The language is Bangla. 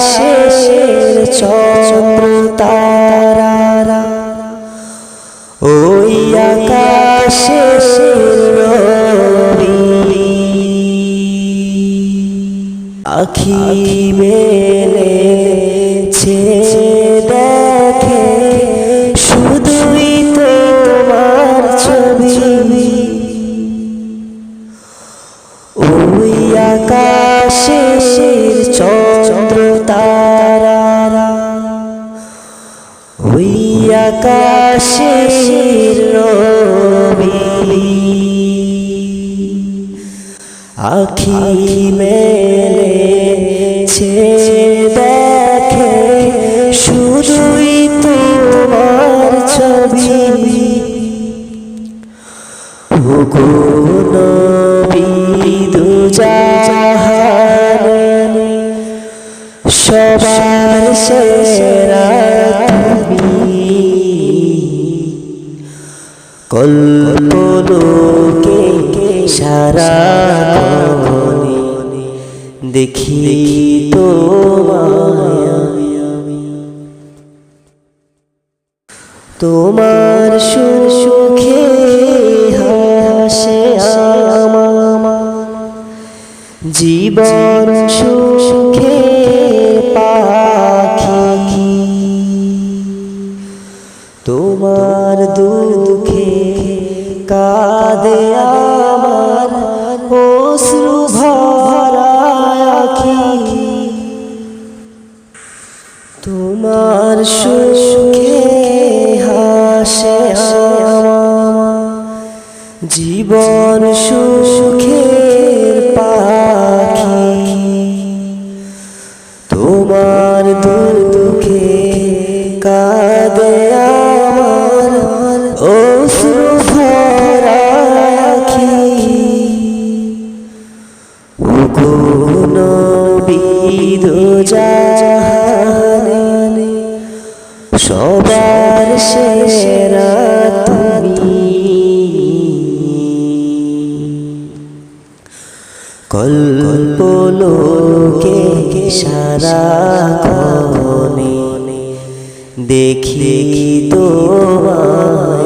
আকাশের চন্দ্র তারা ওই আকাশের আখি মেলেছে দেখে আকাশের রবি। আখি মেলেছে দেখে শুধুই তোমার ছবি। সবার সেরা কল্পলোকে সারা মনে দেখি আমি। তোমার সুখে হাসে জীবন সুখে পাখি তোমার দুঃখে কাঁদে আমার অশ্রু ভরা আখি। তোমার সুখে হাসে জীবন সুখের পাখি। জাহানে। সবার সেরা তুমি। কল্পলোকে সারা কনে দেখি তোমায়।